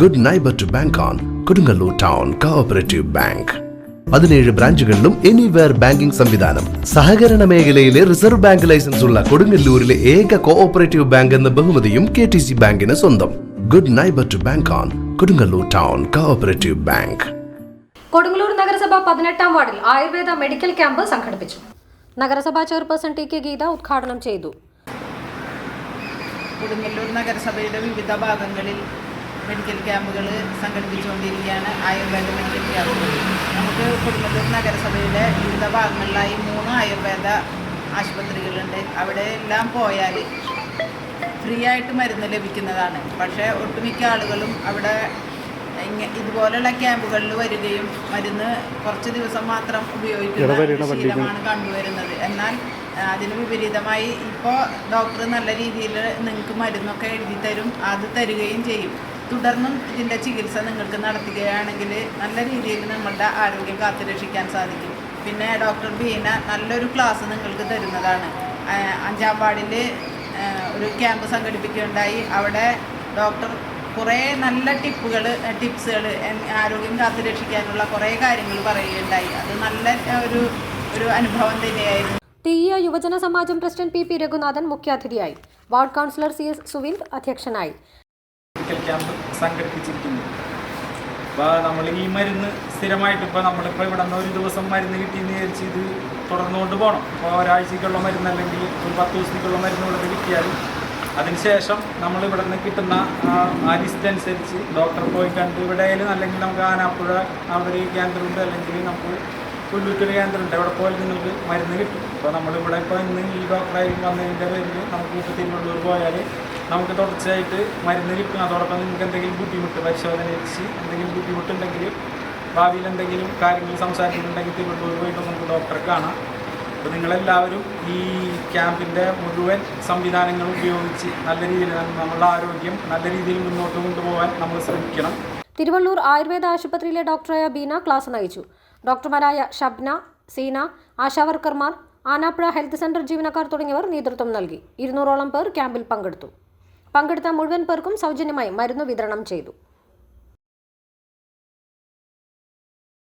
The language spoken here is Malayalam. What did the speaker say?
Good neighbour to bank on Kodungallur town cooperative bank പതിനേഴ് ബ്രാഞ്ചുകളിലും എനിവെയർ ബാങ്കിംഗ് സംവിധാനം. സഹകരണ മേഖലയിലെ റിസർവ് ബാങ്ക് ലൈസൻസ് ഉള്ള കൊടുങ്ങല്ലൂരിലെ ഏക കോഓപ്പറേറ്റീവ് ബാങ്ക് എന്ന ബഹുമതിയും കെ ടി സി ബാങ്കിന് സ്വന്തം. Good neighbour to bank on Kodungallur town cooperative bank Kodungallur നഗരസഭ പതിനെട്ടാം വാർഡിൽ ആയുർവേദ മെഡിക്കൽ ക്യാമ്പ് സംഘടിപ്പിച്ചു. നഗരസഭാ ചെയർപേഴ്സൺ ടി കെ ഗീത ഉദ്ഘാടനം ചെയ്തു. കൊടുങ്ങല്ലൂർ നഗരസഭയുടെ വിവിധ ഭാഗങ്ങളിൽ മെഡിക്കൽ ക്യാമ്പുകൾ സംഘടിപ്പിച്ചുകൊണ്ടിരിക്കുകയാണ്. ആയുർവേദ മെഡിക്കൽ ക്യാമ്പുകൾ നമുക്ക് കൊടുങ്ങല്ലൂർ നഗരസഭയുടെ വിവിധ ഭാഗങ്ങളിലായി മൂന്ന് ആയുർവേദ ആശുപത്രികളുണ്ട്. അവിടെ എല്ലാം പോയാൽ ഫ്രീ ആയിട്ട് മരുന്ന് ലഭിക്കുന്നതാണ്. പക്ഷേ ഒട്ടുമിക്ക ആളുകളും അവിടെ ഇങ്ങനെ ഇതുപോലുള്ള ക്യാമ്പുകളിൽ വരികയും മരുന്ന് കുറച്ച് ദിവസം മാത്രം ഉപയോഗിക്കുന്ന ശീലമാണ് കണ്ടുവരുന്നത്. എന്നാൽ അതിന് വിപരീതമായി ഇപ്പോൾ ഡോക്ടർ നല്ല രീതിയിൽ നിങ്ങൾക്ക് മരുന്നൊക്കെ എഴുതി തരും അത് തരികയും ചെയ്യും. തുടർന്നും ഇതിന്റെ ചികിത്സ നിങ്ങൾക്ക് നടത്തുകയാണെങ്കിൽ നല്ല രീതിയിൽ നിങ്ങളുടെ ആരോഗ്യം കാത്തുരക്ഷിക്കാൻ സാധിക്കും. പിന്നെ ഡോക്ടർ ബീന നല്ലൊരു ക്ലാസ് നിങ്ങൾക്ക് തരുന്നതാണ്. അഞ്ചാം വാർഡിൽ ഒരു ക്യാമ്പ് സംഘടിപ്പിക്കുകയുണ്ടായി. അവിടെ ഡോക്ടർ കുറേ നല്ല ടിപ്പുകൾ ടിപ്സുകൾ ആരോഗ്യം കാത്തു രക്ഷിക്കാനുള്ള കുറേ കാര്യങ്ങൾ പറയുകയുണ്ടായി. അത് നല്ല ഒരു ഒരു അനുഭവം തന്നെയായിരുന്നു. Thiyya Yuvajana Samajam president P P Raghunathan മുഖ്യാതിഥിയായി. Ward councillor C S Suvind അധ്യക്ഷനായി. ക്യാമ്പ് സംഘടിപ്പിച്ചിരിക്കുന്നത് അപ്പോൾ നമ്മൾ ഈ മരുന്ന് സ്ഥിരമായിട്ട് ഇപ്പോൾ നമ്മളിപ്പോൾ ഇവിടെ നിന്ന് ഒരു ദിവസം മരുന്ന് കിട്ടിയെന്ന് വിചാരിച്ച് ഇത് തുടർന്നുകൊണ്ട് പോകണം ഇപ്പോൾ ഒരാഴ്ചക്കുള്ള മരുന്ന് അല്ലെങ്കിൽ ഒരു പത്ത് ദിവസത്തേക്കുള്ള മരുന്ന് ഇവിടെ നിന്ന് കിട്ടിയാൽ അതിനുശേഷം നമ്മൾ ഇവിടെ നിന്ന് കിട്ടുന്ന ആ, ലിസ്റ്റ് അനുസരിച്ച് ഡോക്ടറെ പോയി കണ്ട് ഇവിടെ ആയാലും അല്ലെങ്കിൽ നമുക്ക് ആനാപ്പുഴ അവിടെ കേന്ദ്രമുണ്ട് അല്ലെങ്കിൽ നമുക്ക് പുല്ലൂറ്റൊരു കേന്ദ്രമുണ്ട്. അവിടെ പോയാൽ നിങ്ങൾക്ക് മരുന്ന് കിട്ടും. അപ്പോൾ നമ്മളിവിടെ ഇപ്പോൾ ഇന്ന് ഈ ഡോക്ടറായി വന്നതിന്റെ പേരിൽ നമുക്ക് ഇപ്പോൾ തിരുവള്ളൂർ പോയാൽ നമുക്ക് തുടർച്ചയായിട്ട് മരുന്ന് കിട്ടും അതോടൊപ്പം നിങ്ങൾക്ക് എന്തെങ്കിലും ബുദ്ധിമുട്ട് പരിശോധന വെച്ച് എന്തെങ്കിലും ബുദ്ധിമുട്ടുണ്ടെങ്കിൽ ഭാവിയിൽ എന്തെങ്കിലും കാര്യങ്ങൾ സംസാരിക്കുന്നുണ്ടെങ്കിൽ തിരുവനന്തപുരം പോയിട്ട് നമുക്ക് ഡോക്ടറെ കാണാം. അപ്പോൾ നിങ്ങളെല്ലാവരും ഈ ക്യാമ്പിന്റെ മുഴുവൻ സംവിധാനങ്ങൾ ഉപയോഗിച്ച് നല്ല രീതിയിൽ നമ്മളുടെ ആരോഗ്യം നല്ല രീതിയിൽ മുന്നോട്ട് കൊണ്ടുപോകാൻ നമ്മൾ ശ്രമിക്കണം. തിരുവള്ളൂർ ആയുർവേദ ആശുപത്രിയിലെ ഡോക്ടറായ ബീന ക്ലാസ് നയിച്ചു. ഡോക്ടർമാരായ ഷബ്ന സീന ആശാവർക്കർമാർ ആനാപ്പുഴ ഹെൽത്ത് സെന്റർ ജീവനക്കാർ തുടങ്ങിയവർ നേതൃത്വം നൽകി. ഇരുന്നൂറോളം പേർ ക്യാമ്പിൽ പങ്കെടുത്തു. പങ്കെടുത്ത മുഴുവൻ പേർക്കും സൗജന്യമായി മരുന്ന് വിതരണം ചെയ്തു